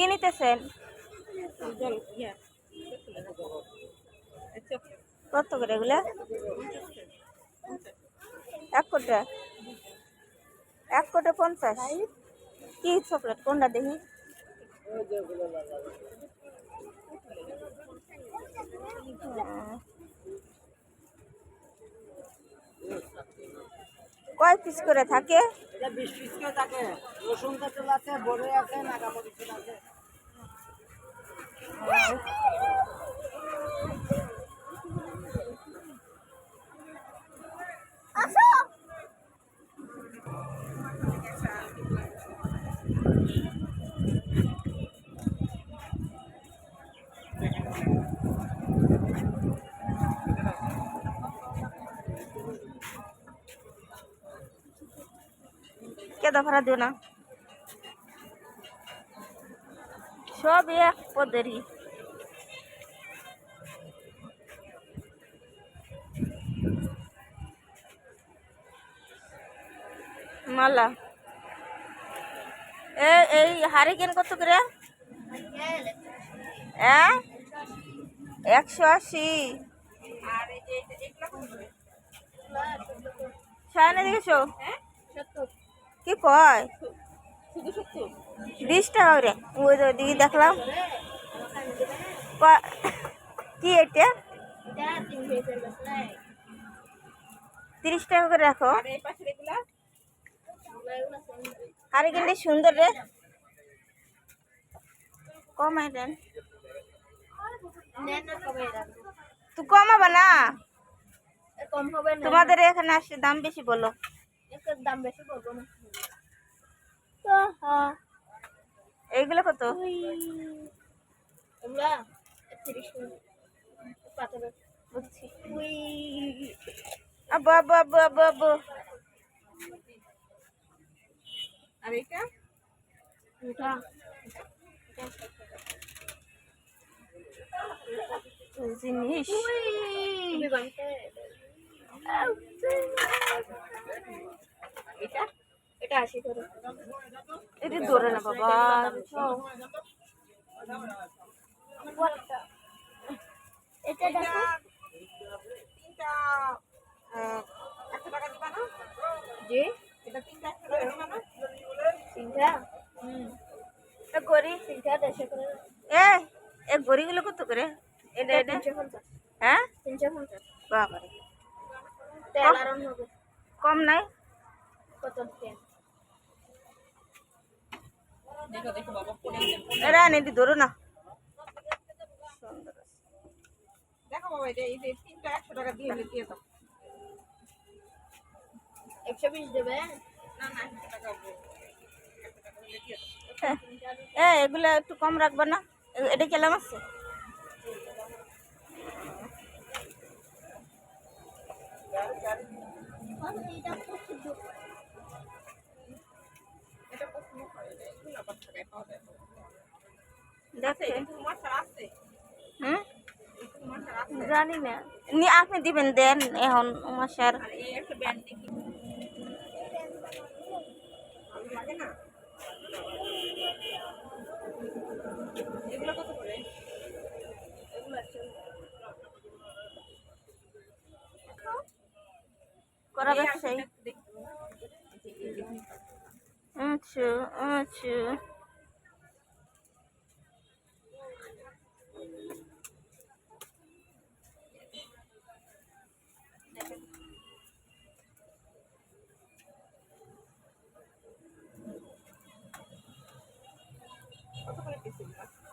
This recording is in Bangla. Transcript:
কি নিতেছেন? কত করে এগুলা? এক কোটা। এক কোটা পঞ্চাশ। কি চকলেট? কোনটা দেখি। কয় পিস করে থাকে? বিশ পিস করে থাকে। রসুন আছে বড়ে আছে নাগামরিচ আছে। কেদা ভাড়া দিও না। সব এক পদেরই। মালা। এ, এই হারিকেন কত করে? হ্যাঁ একশো আশি? সায়নে দেখেছ হ্যাঁ সত্তর। কি কয়? বিশ টাকা করে। ওই তো দিকে দেখলাম। কি এটা? তিরিশ টাকা করে রাখো। আর কিন্তু সুন্দর রে। কম দেন। তুই কমাবা না। তোমাদের এখানে আসছে দাম বেশি বলো। দাম বেশি বলব না। তো এইগুলো কত? আব্বু আব্বু আব্বু আব্বু আব্বু। আর এটা উঠা জিনিস এটা আশি করে এটি ধরে না বাবা। এটা দেখো। যে এটা তিনটা? তিনটা এ গড়ি তিনটা দেড়শো করে। এ এ গড়িগুলো কত করে? এটা এটা হ্যাঁ? তিনশো পঞ্চাশ। বাবা কম নাই? কত তেল দেখো দেখো বাবা পরে এরা এটি ধরো না। দেখো বাবা এটা এই যে তিনটা একশো টাকা দিয়ে হলে দিয়ে দাও। একশো বিশ দেবে? না না একশো টাকা এ এগুলো একটু কম রাখবে না? এটা কেলাম আছে? এটা জানি না। নি আপনি দিবেন দেন এখন মশার এগুলো কত করে? করা ব্যবসায়ী। আচ্ছা আচ্ছা কত করে পিস এগুলো